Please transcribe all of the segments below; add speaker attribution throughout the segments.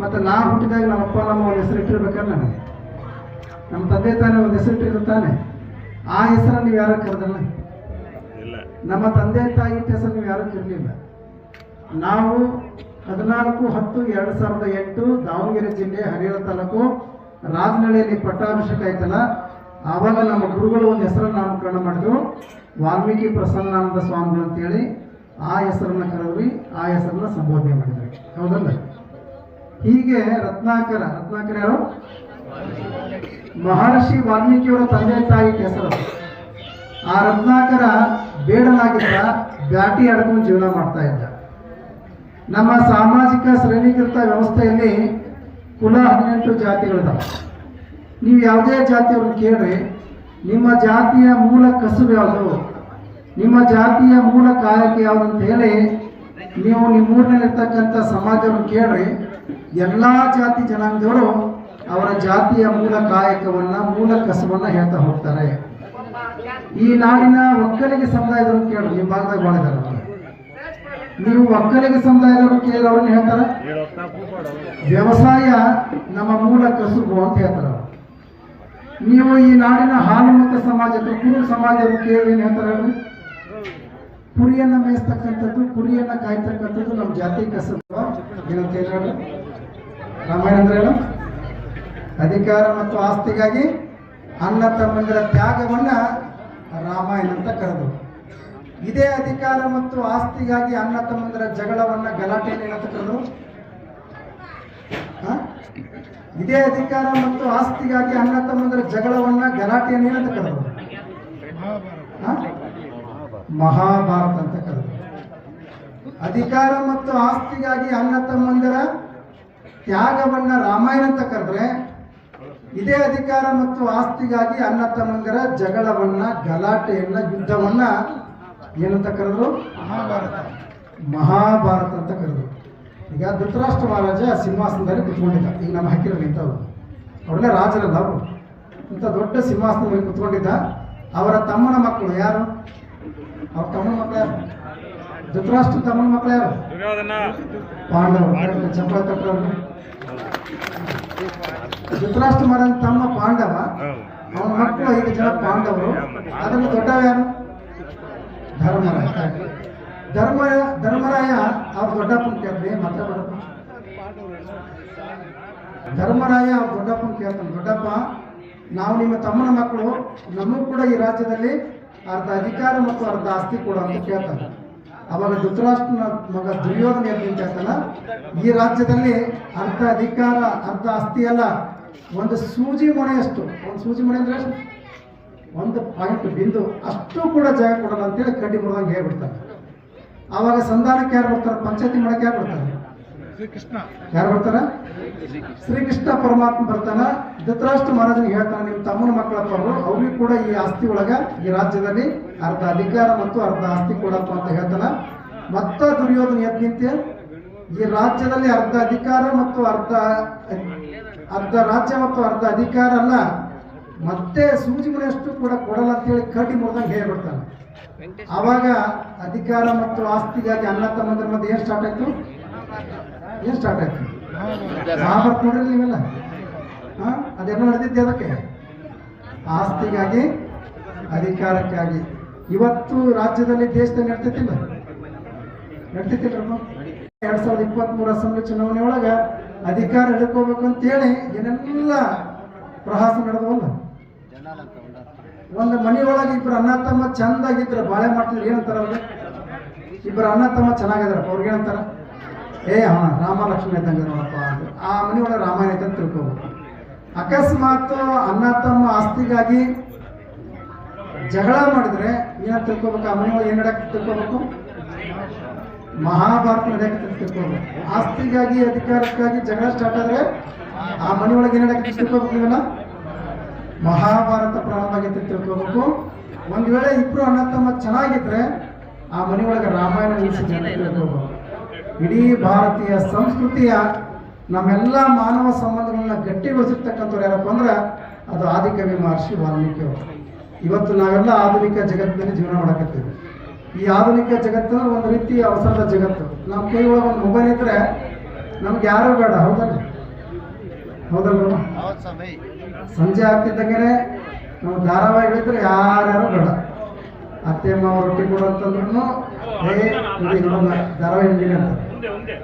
Speaker 1: ಮತ್ತು ನಾ ಹುಟ್ಟಿದಾಗ ನಮ್ಮ ಅಪ್ಪ ನಮ್ಮ ಒಂದು ಹೆಸರಿಟ್ಟಿರ್ಬೇಕಲ್ಲ ನನಗೆ. ನಮ್ಮ ತಂದೆ ತಾನೇ ಒಂದು ಹೆಸರಿಟ್ಟಿರ್ತಾನೆ ಆ ಹೆಸರನ್ನು ನೀವು ಯಾರು ಕರೆದಲ್ಲ? ನಮ್ಮ ತಂದೆ ತಾಯಿ ಇಟ್ಟ ಹೆಸರು ನೀವು ಯಾರು ಕರಲಿಲ್ಲ. ನಾವು ಹದಿನಾಲ್ಕು ಹತ್ತು ಎರಡು ಸಾವಿರದ ಎಂಟು ದಾವಣಗೆರೆ ಜಿಲ್ಲೆ ಹರಿಹರ ತಾಲೂಕು ರಾಜನಹಳ್ಳಿಯಲ್ಲಿ ಪಟ್ಟಾಭಿಷೇಕ ಆಯ್ತಲ್ಲ ಆವಾಗ ನಮ್ಮ ಗುರುಗಳು ಒಂದು ಹೆಸರನ್ನು ನಾಮಕರಣ ಮಾಡಿದ್ರು. ವಾಲ್ಮೀಕಿ ಪ್ರಸನ್ನಾನಂದ ಸ್ವಾಮಿಗಳು ಅಂತೇಳಿ ಆ ಹೆಸರನ್ನ ಕರೆದ್ವಿ ಆ ಹೆಸರನ್ನ ಸಂಬೋಧನೆ ಮಾಡಿದ್ವಿ ಹೌದಲ್ಲ? ಹೀಗೆ ರತ್ನಾಕರ ರತ್ನಾಕರ ಯಾರು? ಮಹರ್ಷಿ ವಾಲ್ಮೀಕಿಯವರ ತಂದೆ ತಾಯಿ ಹೆಸರು ಆ ರತ್ನಾಕರ ಬೇಡನಾಗಿದ್ದ ಬ್ಯಾಟಿ ಆಡ್ಕೊಂಡು ಜೀವನ ಮಾಡ್ತಾ ಇದ್ದ. ನಮ್ಮ ಸಾಮಾಜಿಕ ಶ್ರೇಣೀಕೃತ ವ್ಯವಸ್ಥೆಯಲ್ಲಿ ಕುಲ ಹದಿನೆಂಟು ಜಾತಿಗಳಿದಾವೆ. ನೀವು ಯಾವುದೇ ಜಾತಿಯವ್ರನ್ನ ಕೇಳ್ರಿ, ನಿಮ್ಮ ಜಾತಿಯ ಮೂಲ ಕಸುಬು ಯಾವುದು? ನಿಮ್ಮ ಜಾತಿಯ ಮೂಲ ಕಾಯಕ ಯಾವುದು ಅಂತ ಹೇಳಿ ನೀವು ನಿಮ್ಮೂರಿನಲ್ಲಿರ್ತಕ್ಕಂಥ ಸಮಾಜವನ್ನು ಕೇಳ್ರಿ ಎಲ್ಲ ಜಾತಿ ಜನಾಂಗದವರು ಅವರ ಜಾತಿಯ ಮೂಲ ಕಾಯಕವನ್ನ, ಮೂಲ ಕಸವನ್ನ ಹೇಳ್ತಾ ಹೋಗ್ತಾರೆ. ಈ ನಾಡಿನ ಒಕ್ಕಲಿಗ ಸಮುದಾಯದವರು ಕೇಳಿ ನಿಮ್ಮ ಭಾಗದಾಗ ಬಾಳಿದಾರ ನೀವು ಒಕ್ಕಲಿಗ ಸಮುದಾಯದವರು ಕೇಳಿ ಅವ್ರನ್ನ ಹೇಳ್ತಾರೆ? ವ್ಯವಸಾಯ ನಮ್ಮ ಮೂಲ ಕಸುಬು ಅಂತ ಹೇಳ್ತಾರೆ. ನೀವು ಈ ನಾಡಿನ ಹಾಲು ಮತ್ತು ಸಮಾಜ ಕುರು ಸಮಾಜದ ಕೇಳಿ ಏನ್ ಹೇಳ್ತಾರೆ? ಕುರಿಯನ್ನ ಮೇಯಿಸ್ತಕ್ಕಂಥದ್ದು, ಕುರಿಯನ್ನ ಕಾಯ್ತಕ್ಕಂಥದ್ದು ನಮ್ಮ ಜಾತಿ ಕಸಬು. ಏನಂತ ಹೇಳಿ ರಾಮಾಯಣ ಅಂದ್ರೆ ಏನು? ಅಧಿಕಾರ ಮತ್ತು ಆಸ್ತಿಗಾಗಿ ಅಣ್ಣ ತಮ್ಮಂದಿರ ತ್ಯಾಗವನ್ನ ರಾಮಾಯಣ ಅಂತ ಕರೆದು ಇದೇ ಅಧಿಕಾರ ಮತ್ತು ಆಸ್ತಿಗಾಗಿ ಅಣ್ಣ ತಮ್ಮಂದಿರ ಜಗಳವನ್ನ ಗಲಾಟೆಯನ್ನು ಏನಂತ ಕರೆದು? ಇದೇ ಅಧಿಕಾರ ಮತ್ತು ಆಸ್ತಿಗಾಗಿ ಅಣ್ಣ ತಮ್ಮಂದಿರ ಜಗಳವನ್ನ ಗಲಾಟೆಯನ್ನು ಏನಂತ ಕರೆದು ಮಹಾಭಾರತ ಅಂತ ಕರೆದು ಅಧಿಕಾರ ಮತ್ತು ಆಸ್ತಿಗಾಗಿ ಅಣ್ಣ ತಮ್ಮಂದಿರ ತ್ಯಾಗವನ್ನ ರಾಮಾಯಣ ಅಂತ ಕರೆದ್ರೆ ಇದೇ ಅಧಿಕಾರ ಮತ್ತು ಆಸ್ತಿಗಾಗಿ ಅನ್ನ ತಮ್ಮಂಗರ ಜಗಳವನ್ನ ಗಲಾಟೆಯನ್ನ ಯುದ್ಧವನ್ನ ಏನಂತ ಕರೆದ್ರು? ಮಹಾಭಾರತ. ಮಹಾಭಾರತ ಅಂತ ಕರೆದ್ರು. ಈಗ ಧೃತರಾಷ್ಟ್ರ ಮಹಾರಾಜ ಸಿಂಹಾಸನದಲ್ಲಿ ಕುತ್ಕೊಂಡಿದ್ದ. ಈಗ ನಮ್ಮ ಹಕ್ಕಿರ ಅವರು ಒಳ್ಳೆ ರಾಜರಲ್ಲ ಅವರು. ಇಂಥ ದೊಡ್ಡ ಸಿಂಹಾಸನದಲ್ಲಿ ಕುತ್ಕೊಂಡಿದ್ದ ಅವರ ತಮ್ಮನ ಮಕ್ಕಳು ಯಾರು? ಅವ್ರ ತಮ್ಮನ ಮಕ್ಕಳು ಯಾರು? ಧೃತರಾಷ್ಟ್ರ ತಮ್ಮನ ಮಕ್ಕಳು ಯಾರು? ಪಾಂಡವ ಚಪ್ಪಳ ಕಟ್ಟರು ಧೃತರಾಷ್ಟ್ರ ಮಾಡ ತಮ್ಮ ಪಾಂಡವ. ಅವನ ಮಕ್ಕಳು ಐದು ಜನ ಪಾಂಡವರು. ಅದರಲ್ಲಿ ದೊಡ್ಡವ ಯಾರು? ಧರ್ಮರಾಯ. ಧರ್ಮ ಧರ್ಮರಾಯ ಅವ್ರ ದೊಡ್ಡಪ್ಪನ ಕೇಳ್ರಿ ಮಾತಾಡಪ್ಪ ಧರ್ಮರಾಯ ಅವ್ರ ದೊಡ್ಡಪ್ಪನ ಕೇಳ್ತಾನೆ. ದೊಡ್ಡಪ್ಪ ನಾವು ನಿಮ್ಮ ತಮ್ಮನ ಮಕ್ಕಳು. ನಮಗೂ ಕೂಡ ಈ ರಾಜ್ಯದಲ್ಲಿ ಅರ್ಧ ಅಧಿಕಾರ ಮತ್ತು ಅರ್ಧ ಆಸ್ತಿ ಕೊಡು ಅಂತ ಕೇಳ್ತಾನೆ ಅವಾಗ ಧೃತರಾಷ್ಟ್ರನ ಮಗ ದುರ್ಯೋಧನ ಕೇಳ್ತಾನ ಈ ರಾಜ್ಯದಲ್ಲಿ ಅರ್ಧ ಅಧಿಕಾರ, ಅರ್ಧ ಆಸ್ತಿ ಅಲ್ಲ. ಒಂದು ಸೂಜಿ ಮೊಣೆಯಷ್ಟು ಒಂದು ಸೂಜಿ ಮೊಣೆ ಅಂದ್ರೆ ಒಂದು ಪಾಯಿಂಟ್ ಬಿಂದು. ಅಷ್ಟು ಕೂಡ ಜಾಗ ಕೊಡಲ್ಲ ಅಂತೇಳಿ ಕಡ್ಡಿ ಮುರಿದಂಗೆ ಹೇಳ್ಬಿಡ್ತಾರೆ. ಆವಾಗ ಸಂಧಾನಕ್ಕೆ ಯಾರು ಬರ್ತಾರೆ? ಪಂಚಾಯತಿ ಮಾಡಕ್ಕೆ ಯಾರು ಬರ್ತಾರೆ? ಯಾರು ಬರ್ತಾರ? ಶ್ರೀಕೃಷ್ಣ ಪರಮಾತ್ಮ ಬರ್ತಾನ. ಧೃತರಾಷ್ಟ್ರ ಮಹಾರಾಜನಿಗೆ ಹೇಳ್ತಾನೆ ನಿಮ್ಮ ತಮ್ಮನ ಮಕ್ಕಳಪ್ಪ ಅವರು ಅವ್ರಿಗೂ ಕೂಡ ಈ ಆಸ್ತಿ ಒಳಗ, ಈ ರಾಜ್ಯದಲ್ಲಿ ಅರ್ಧ ಅಧಿಕಾರ ಮತ್ತು ಅರ್ಧ ಆಸ್ತಿ ಕೊಡಪ್ಪ ಅಂತ ಹೇಳ್ತಾನ. ಮತ್ತ ದುರ್ಯೋಧನ ಎದ್ ಈ ರಾಜ್ಯದಲ್ಲಿ ಅರ್ಧ ಅಧಿಕಾರ ಮತ್ತು ಅರ್ಧ ಅರ್ಧ ರಾಜ್ಯ ಮತ್ತು ಅರ್ಧ ಅಧಿಕಾರ ಅಲ್ಲ. ಮತ್ತೆ ಸೂಜಿ ಮನೆಯಷ್ಟು ಕೂಡ ಕೊಡಲ್ಲ ಅಂತೇಳಿ ಕಡ್ಡಿ ಮುರಿದಂಗೆ ಹೇಳ್ಬಿಡ್ತಾನೆ ಅವಾಗ ಅಧಿಕಾರ ಮತ್ತು ಆಸ್ತಿಗಾಗಿ ಅನ್ನ ತಮ್ಮಂದ್ರ ಮತ್ತೆ ಏನು ಸ್ಟಾರ್ಟ್ ಆಯ್ತು? ಏನು ಸ್ಟಾರ್ಟ್ ಆಯ್ತು. ಮಹಾಭಾರತ ನೋಡಿರಿ ನೀವೆಲ್ಲ? ಹಾಂ? ಅದೆಲ್ಲ ನಡೆದಿದ್ದೆ ಅದಕ್ಕೆ? ಆಸ್ತಿಗಾಗಿ ಅಧಿಕಾರಕ್ಕಾಗಿ. ಇವತ್ತು ರಾಜ್ಯದಲ್ಲಿ ದೇಶದಲ್ಲಿ ನಡ್ತಿತ್ತಿಲ್ಲ. ನಡ್ತಿತ್ತಿಲ್ಲ ಎರಡ್ ಸಾವಿರದ ಇಪ್ಪತ್ತ್ ಮೂರ ಅಸೆಂಬ್ಲಿ ಚುನಾವಣೆ ಒಳಗ ಅಧಿಕಾರ ಹಿಡ್ಕೋಬೇಕು ಅಂತೇಳಿ ಏನೆಲ್ಲ ಪ್ರಹಾಸ ನಡೆದವಲ್ಲ? ಒಂದು ಮನಿ ಒಳಗೆ ಇಬ್ರು ಅಣ್ಣ ತಮ್ಮ ಚಂದಾಗಿದ್ರೆ ಬಾಳೆ ಮಾಡ್ತಿದ್ರು ಏನಂತಾರ ಅವ್ರಿಗೆ ಇಬ್ಬರು ಅಣ್ಣ ತಮ್ಮ ಚೆನ್ನಾಗಿದ್ರಪ್ಪ ಅವ್ರಿಗೆ ಏನಂತಾರ? ಏ, ಹಾ ರಾಮ ಲಕ್ಷ್ಮಣ ಇದ್ದಂಗೆ ನೋಡಪ್ಪ ಅಂತ ಆ ಮನೆಯೊಳಗೆ ರಾಮಾಯಣ ಐತೆ ಅಂತ ತಿಳ್ಕೊಬೇಕು. ಅಕಸ್ಮಾತ್ ಅನ್ನ ತಮ್ಮ ಆಸ್ತಿಗಾಗಿ ಜಗಳ ಮಾಡಿದ್ರೆ ಏನ ತಿಳ್ಕೋಬೇಕು? ಆ ಮನೆ ಒಳಗೆ ಏನ್ ನಡಕ್ ತಿಳ್ಕೊಬೇಕು? ಮಹಾಭಾರತ ನಡೆಯಕ್ಕೆ ತಿಳ್ಕೋಬೇಕು. ಆಸ್ತಿಗಾಗಿ, ಅಧಿಕಾರಕ್ಕಾಗಿ ಜಗಳ ಸ್ಟಾರ್ಟ್ ಆದ್ರೆ ಆ ಮನೆ ಒಳಗೆ ಏನ್ ನಡಕ್ಕೆ ತಿಳ್ಕೋಬೇಕು ನೀವೆಲ್ಲ? ಮಹಾಭಾರತ ಪ್ರಾರಂಭ ಆಗೈತೆ ತಿಳ್ಕೋಬೇಕು. ಒಂದ್ ವೇಳೆ ಇಬ್ರು ಅಣ್ಣ ತಮ್ಮ ಚೆನ್ನಾಗಿದ್ರೆ ಆ ಮನೆ ಒಳಗೆ ರಾಮಾಯಣ ತಿಳ್ಕೊಬೇಕು? ಇಡೀ ಭಾರತೀಯ ಸಂಸ್ಕೃತಿಯ ನಮ್ಮೆಲ್ಲ ಮಾನವ ಸಂಬಂಧಗಳನ್ನ ಗಟ್ಟಿಗೊಳಿಸಿರ್ತಕ್ಕಂಥವ್ರು ಯಾರಪ್ಪ ಅಂದ್ರೆ ಅದು ಆದಿಕವಿ ಮಹರ್ಷಿ ವಾಲ್ಮೀಕಿ ಅವರು. ಇವತ್ತು ನಾವೆಲ್ಲ ಆಧುನಿಕ ಜಗತ್ತಿನಲ್ಲಿ ಜೀವನ ಮಾಡಕತ್ತೀವಿ. ಈ ಆಧುನಿಕ ಜಗತ್ತು ಒಂದು ರೀತಿ ಅವಸರದ ಜಗತ್ತು. ನಮ್ಮ ಕೈ ಒಳಗೆ ಒಂದು ಮೊಬೈಲ್ ಇದ್ರೆ ನಮ್ಗೆ ಯಾರು ಬೇಡ, ಹೌದಲ್ಲ? ಹೌದಲ್ಲ ಸಂಜೆ ಆಗ್ತಿದ್ದಂಗೆ ನಾವು ಧಾರಾವಾಹಿ ಹೇಳಿದ್ರೆ ಯಾರ್ಯಾರು ಬೇಡ. ಅತ್ತೆ ಮಾವ ರೊಟ್ಟಿ ಕೊಡೋ ಅಂತಂದ್ರೂ ಏ ಧಾರಾವಾಹಿ ಅಂತ.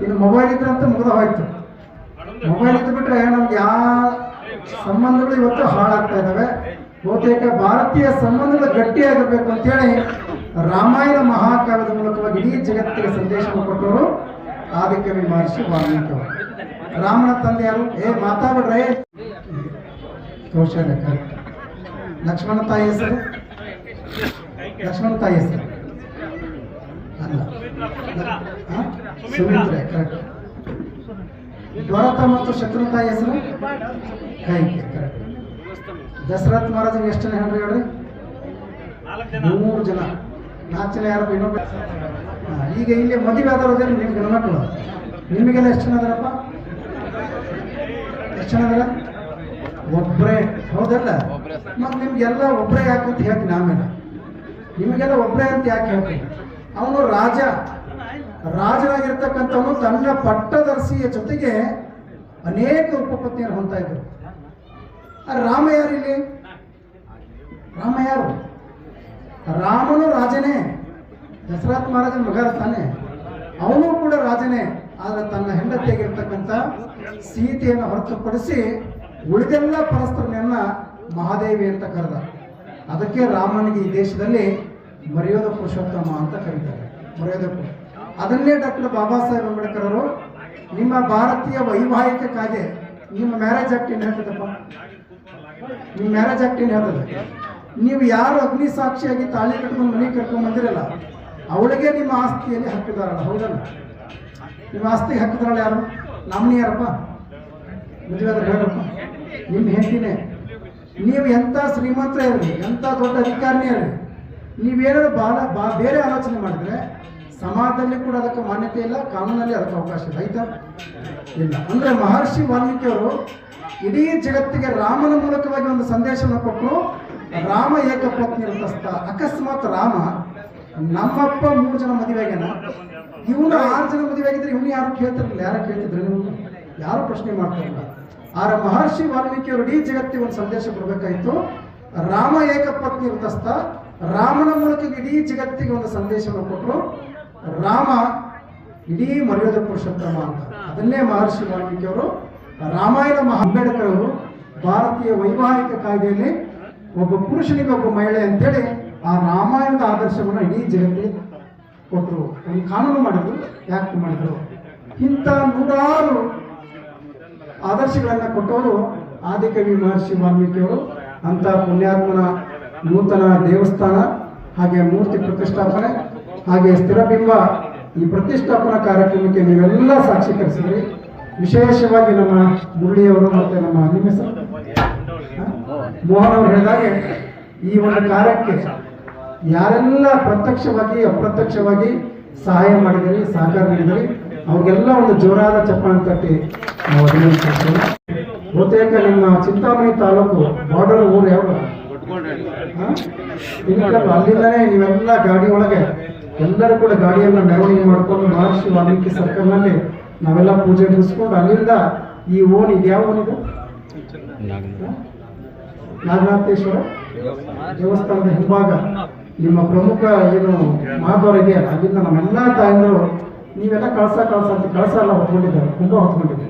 Speaker 1: ಇನ್ನು ಮೊಬೈಲ್ ಇದ್ರೆ ಅಂತ ಮುಗಿದ ಹೋಯ್ತು. ಮೊಬೈಲ್ ಇದ್ದು ಬಿಟ್ರೆ ನಮ್ಗೆ ಯಾವ ಸಂಬಂಧಗಳು ಇವತ್ತು ಹಾಳಾಗ್ತಾ ಇದ್ದಾವೆ ಬಹುತೇಕ ಭಾರತೀಯ ಸಂಬಂಧಗಳು ಗಟ್ಟಿಯಾಗಬೇಕು ಅಂತೇಳಿ ರಾಮಾಯಣ ಮಹಾಕಾವ್ಯದ ಮೂಲಕವಾಗಿ ಇಡೀ ಜಗತ್ತಿಗೆ ಸಂದೇಶವನ್ನು ಕೊಟ್ಟವರು ಆದಿಕವಿ ಮಹರ್ಷಿ ವಾಲ್ಮೀಕಿ ರಾಮನ ತಂದೆ ಯಾರು? ಏ ಮಾತಾಡ್ರೆ ಕೌಶಲ್ಯ. ಲಕ್ಷ್ಮಣ ತಾಯಿ ಹೆಸರು? ಲಕ್ಷ್ಮಣ ತಾಯಿ ಹೆಸರು? ಸುಮಿತ್ರೆ. ಕರೆಕ್ಟ್. ಭರತ ಮತ್ತು ಶತ್ರು ಹೆಸರು? ಕೈಕೆ ಕರೆಕ್ಟ್. ದಶರಥ್ ಮಹಾರಾಜನಿಗೆ ಎಷ್ಟು ಜನ ಹೇಳ್ರಿ ಹೇಳ್ರಿ? ಮೂರು ಜನ. ನಾಲ್ಕು ಜನ ಯಾರು? ಇನ್ನೊಬ್ಬ ಹಾ, ಈಗ ಇಲ್ಲಿ ಮದುವೆ ಆದವ್ರು ನಿಮ್ಮ ಗಣಮಕ್ಕಳು ನಿಮಗೆಲ್ಲ ಎಷ್ಟು ಜನ ಅದಾರಪ್ಪ? ಎಷ್ಟು ಜನ ಅದಾರ? ಒಬ್ಬರೇ ಹೌದಲ್ಲ? ಮತ್ತೆ ನಿಮ್ಗೆಲ್ಲ ಒಬ್ಬರೇ ಯಾಕೆ ಅಂತ ಹೇಳ್ತೀನಿ ಆಮೇಲೆ. ನಿಮಗೆಲ್ಲ ಒಬ್ಬರೇ ಅಂತ ಯಾಕೆ ಹೇಳ್ತೀನಿ? ಅವನು ರಾಜ. ರಾಜನಾಗಿರ್ತಕ್ಕಂಥವನು ತನ್ನ ಪಟ್ಟದರ್ಶಿಯ ಜೊತೆಗೆ ಅನೇಕ ಉಪಪತ್ನಿಯರು ಹೊಂತಾ ಇದ್ರು ರಾಮ ಯಾರಿಲ್ಲಿ? ರಾಮ ರಾಮನು ರಾಜನೇ. ದಶರಥ ಮಹಾರಾಜನ ಮಗ ತಾನೆ. ಅವನು ಕೂಡ ರಾಜನೇ. ಆದ್ರೆ ತನ್ನ ಹೆಂಡತಿಯಾಗಿರ್ತಕ್ಕಂಥ ಸೀತೆಯನ್ನು ಹೊರತುಪಡಿಸಿ ಉಳಿದೆಲ್ಲ ಪರಸ್ಪರನೆಯನ್ನ ಮಹಾದೇವಿ ಅಂತ ಕರೆದ. ಅದಕ್ಕೆ ರಾಮನಿಗೆ ಈ ದೇಶದಲ್ಲಿ ಮರ್ಯಾದ ಪುರುಷೋತ್ತಮ ಅಂತ ಕರೀತಾರೆ. ಮರ್ಯಾದ ಅದನ್ನೇ ಡಾಕ್ಟರ್ ಬಾಬಾ ಸಾಹೇಬ್ ಅಂಬೇಡ್ಕರ್ ಅವರು, ನಿಮ್ಮ ಭಾರತೀಯ ವೈವಾಹಿಕ ಕಾಯ್ದೆ, ನಿಮ್ಮ ಮ್ಯಾರೇಜ್ ಆಕ್ಟ್ ಏನು ಹೇಳ್ತದಪ್ಪ? ನಿಮ್ಮ ಮ್ಯಾರೇಜ್ ಆಕ್ಟ್ ಏನು ಹೇಳ್ತದೆ? ನೀವು ಯಾರು ಅಗ್ನಿ ಸಾಕ್ಷಿಯಾಗಿ ತಾಳಿ ಕಟ್ಕೊಂಡು ಮನೆ ಕರ್ಕೊಂಡು ಬಂದಿರಲ್ಲ, ಅವಳಿಗೆ ನಿಮ್ಮ ಆಸ್ತಿಯಲ್ಲಿ ಹಾಕಿದಾರಲ್ಲ ಹೌದಲ್ಲ? ನಿಮ್ಮ ಆಸ್ತಿಗೆ ಹಕ್ಕುದಾರಲ್ಲ ಯಾರು? ನಾಮಿನಿ ಯಾರಪ್ಪ ಮದುವೆ ಹೇಳಪ್ಪ? ನಿಮ್ಮ ಹೆಂಡತಿನೇ. ನೀವು ಎಂಥ ಶ್ರೀಮಂತರ ಇರಲಿ ಎಂಥ ದೊಡ್ಡ ಅಧಿಕಾರಿನೇ ಇರಲಿ ನೀವೇನಾದ್ರು ಬಾಲ ಬಾ, ಬೇರೆ ಆಲೋಚನೆ ಮಾಡಿದ್ರೆ ಸಮಾಜದಲ್ಲಿ ಕೂಡ ಅದಕ್ಕೆ ಮಾನ್ಯತೆ ಇಲ್ಲ, ಕಾನೂನಲ್ಲಿ ಅದಕ್ಕೆ ಅವಕಾಶ ಇಲ್ಲ. ಆಯ್ತಾ? ಇಲ್ಲ. ಅಂದ್ರೆ ಮಹರ್ಷಿ ವಾಲ್ಮೀಕಿ ಅವರು ಇಡೀ ಜಗತ್ತಿಗೆ ರಾಮನ ಮೂಲಕವಾಗಿ ಒಂದು ಸಂದೇಶವನ್ನು ಕೊಟ್ಟರು, ರಾಮ ಏಕಪತ್ನಿ ಅಂತಸ್ತ ಅಕಸ್ಮಾತ್ ರಾಮ ನಮ್ಮಪ್ಪ ಮೂರು ಜನ ಮದುವೆಗೇನ? ಇವನು ಆರು ಜನ ಮದುವೆ ಆಗಿದ್ರೆ ಇವನು ಯಾರು ಕೇಳ್ತಿರ್ಲಿಲ್ಲ? ಯಾರು ಕೇಳ್ತಿದ್ರು ನೀವು? ಯಾರು ಪ್ರಶ್ನೆ ಮಾಡ್ತಿರಲಿಲ್ಲ? ಆರ ಮಹರ್ಷಿ ವಾಲ್ಮೀಕಿ ಅವರು ಇಡೀ ಜಗತ್ತಿಗೆ ಒಂದು ಸಂದೇಶ ಕೊಡಬೇಕಾಯಿತು, ರಾಮ ಏಕಪತ್ನಿ ವ್ರತಸ್ಥ ರಾಮನ ಮೂಲಕ ಇಡೀ ಜಗತ್ತಿಗೆ ಒಂದು ಸಂದೇಶವನ್ನು ಕೊಟ್ಟರು ರಾಮ ಇಡೀ ಮರ್ಯಾದ ಪುರುಷೋತ್ತಮ ಅಂತ. ಅದನ್ನೇ ಮಹರ್ಷಿ ವಾಲ್ಮೀಕಿ ಅವರು, ರಾಮಾಯಣ ಮಹಾ ಅಂಬೇಡ್ಕರ್ ಅವರು ಭಾರತೀಯ ವೈವಾಹಿಕ ಕಾಯ್ದೆಯಲ್ಲಿ ಒಬ್ಬ ಪುರುಷನಿಗೆ ಒಬ್ಬ ಮಹಿಳೆ ಅಂತೇಳಿ ಆ ರಾಮಾಯಣದ ಆದರ್ಶವನ್ನು ಇಡೀ ಜಗತ್ತಿಗೆ ಕೊಟ್ಟರು ಒಂದು ಕಾನೂನು ಮಾಡಿದ್ರು ಯಾಕೆ ಮಾಡಿದ್ರು. ಇಂಥ ನೂರಾರು ಆದರ್ಶಗಳನ್ನು ಕೊಟ್ಟವರು ಆದಿಕವಿ ಮಹರ್ಷಿ ವಾಲ್ಮೀಕಿಯವರು ಅಂತ ಪುಣ್ಯಾತ್ಮನ ನೂತನ ದೇವಸ್ಥಾನ, ಹಾಗೆ ಮೂರ್ತಿ ಪ್ರತಿಷ್ಠಾಪನೆ, ಹಾಗೆ ಸ್ಥಿರಬಿಂಬ ಈ ಪ್ರತಿಷ್ಠಾಪನಾ ಕಾರ್ಯಕ್ರಮಕ್ಕೆ ನೀವೆಲ್ಲ ಸಾಕ್ಷೀಕರಿಸಿದ್ರಿ ವಿಶೇಷವಾಗಿ ನಮ್ಮ ಮುರಳಿಯವರು ಮತ್ತೆ ನಮ್ಮ? ಹ? ಮೋಹನ್ ಅವರು ಹೇಳಿದಾಗೆ ಈ ಒಂದು ಕಾರ್ಯಕ್ಕೆ ಯಾರೆಲ್ಲ ಪ್ರತ್ಯಕ್ಷವಾಗಿ, ಅಪ್ರತ್ಯಕ್ಷವಾಗಿ ಸಹಾಯ ಮಾಡಿದಿರಿ, ಸಹಕಾರ ನೀಡಿದಿರಿ, ಅವ್ರಿಗೆಲ್ಲ ಒಂದು ಜೋರಾದ ಚಪ್ಪಾಳೆ ತಟ್ಟಿ ನಾವು ಅಭಿನಂದಿಸ್ತೇವೆ ಬಹುತೇಕ ನಿಮ್ಮ ಚಿಂತಾಮಣಿ ತಾಲೂಕು ಬಾರ್ಡರ್ ಊರು ಯಾವುದು ಅಲ್ಲಿಂದನೇ ನೀವೆಲ್ಲ ಗಾಡಿ ಒಳಗೆ ಎಲ್ಲರೂ ಕೂಡ ಗಾಡಿಯನ್ನು ಮೆರವಣಿಗೆ ಮಾಡ್ಕೊಂಡು ಮಹರ್ಷಿ ವಾಲ್ಮೀಕಿ ಸರ್ಕಲ್ನಲ್ಲಿ ನಾವೆಲ್ಲ ಪೂಜೆ ಮುಗಿಸ್ಕೊಂಡು ಅಲ್ಲಿಂದ ಈ ಓನ್ ಇದು ಯಾವ ಓನ್ ಇದು? ನಾಗನಾಥೇಶ್ವರ ದೇವಸ್ಥಾನದ ಹಿಂಭಾಗ. ನಿಮ್ಮ ಪ್ರಮುಖ ಏನು ಮಹಾದ್ವಾರ ಇದೆ ಅಲ್ಲಿಂದ ನಮ್ಮೆಲ್ಲ ತಾಯಂದರು ನೀವೆಲ್ಲ ಕಳಸ ಕಳಸ ಅಂತ ಕಳಸ ಎಲ್ಲ ಹೊತ್ಕೊಂಡಿದ್ದಾರೆ ತುಂಬ ಹೊತ್ಕೊಂಡಿದ್ದಾರೆ.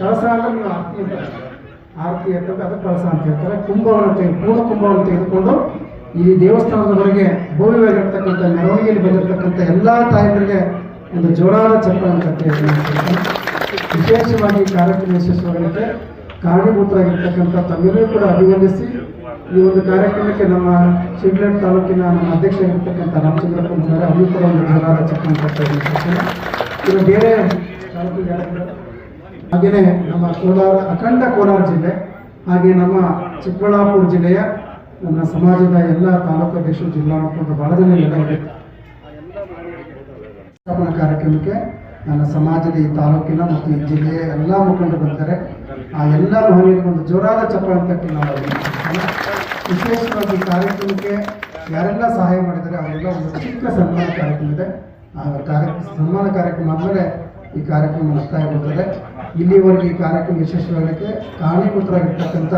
Speaker 1: ಕಳಸ ಅಂದ್ರೆ ಆರತಿ ಎತ್ತಕ್ಕೆ ಅದು ಕಳಸ ಅಂತ ಹೇಳ್ತಾರೆ ಕುಂಭವನ್ನು ತೆಗೆದು ಪೂರ್ಣ ಕುಂಭವನ್ನು ತೆಗೆದುಕೊಂಡು ಈ ದೇವಸ್ಥಾನದವರೆಗೆ ಭವ್ಯವಾಗಿರ್ತಕ್ಕಂಥ ಮೆರವಣಿಗೆಯಲ್ಲಿ ಬಂದಿರತಕ್ಕಂಥ ಎಲ್ಲ ತಾಯಂದರಿಗೆ ಒಂದು ಜೋರಾದ ಚಪ್ಪ ಹೇಳ್ತೀನಿ. ವಿಶೇಷವಾಗಿ ಕಾರ್ಯಕ್ರಮ ಯಶಸ್ವಿಯಾಗಲಿಕ್ಕೆ ಕಾರಣೀಭೂತರಾಗಿರ್ತಕ್ಕಂಥ ತಮ್ಮೆಲ್ಲರೂ ಕೂಡ ಅಭಿನಂದಿಸಿ ಈ ಒಂದು ಕಾರ್ಯಕ್ರಮಕ್ಕೆ ನಮ್ಮ ಶಿಡ್ಲಘಟ್ಟ ತಾಲೂಕಿನ ನಮ್ಮ ಅಧ್ಯಕ್ಷರಾಗಿರ್ತಕ್ಕಂಥ ರಾಮಚಂದ್ರಪ್ಪ ಅವರು ಕೂಡ ಒಂದು ಜೋರಾದ ಚಪ್ಪ ಅಂತ ಇನ್ನು ಬೇರೆ ತಾಲೂಕಿಗೆ? ಹಾಗೆಯೇ ನಮ್ಮ ಕೋಲಾರ, ಅಖಂಡ ಕೋಲಾರ ಜಿಲ್ಲೆ, ಹಾಗೆ ನಮ್ಮ ಚಿಕ್ಕಬಳ್ಳಾಪುರ ಜಿಲ್ಲೆಯ ನನ್ನ ಸಮಾಜದ ಎಲ್ಲ ತಾಲೂಕು ಅಧ್ಯಕ್ಷರು ಜಿಲ್ಲಾ ಮುಖಂಡರು ಬಹಳ ಜನ ಕಾರ್ಯಕ್ರಮಕ್ಕೆ ನನ್ನ ಸಮಾಜದ ಈ ತಾಲೂಕಿನ ಮತ್ತು ಈ ಜಿಲ್ಲೆಯ ಎಲ್ಲ ಮುಖಂಡರು ಬರ್ತಾರೆ ಆ ಎಲ್ಲ ಮಹನೀಯರಿಗೆ ಒಂದು ಜೋರಾದ ಚಪ್ಪಳ ಅಂತಕ್ಕೆ ನಾವು ವಿಶೇಷವಾಗಿ ಕಾರ್ಯಕ್ರಮಕ್ಕೆ ಯಾರೆಲ್ಲ ಸಹಾಯ ಮಾಡಿದರೆ ಅವರೆಲ್ಲ ಒಂದು ಚಿಕ್ಕ ಸನ್ಮಾನ ಕಾರ್ಯಕ್ರಮ ಇದೆ. ಆ ಕಾರ್ಯ, ಸನ್ಮಾನ ಕಾರ್ಯಕ್ರಮ ಆದಮೇಲೆ ಈ ಕಾರ್ಯಕ್ರಮ ಮುಕ್ತಾಯಗೊಳ್ಳುತ್ತದೆ ಇಲ್ಲಿವರೆಗೆ ಈ ಕಾರ್ಯಕ್ರಮ ಯಶಸ್ವಿಯಾಗಲಿಕ್ಕೆ ಕಾರಣೀಭೂತರಾಗಿರ್ತಕ್ಕಂಥ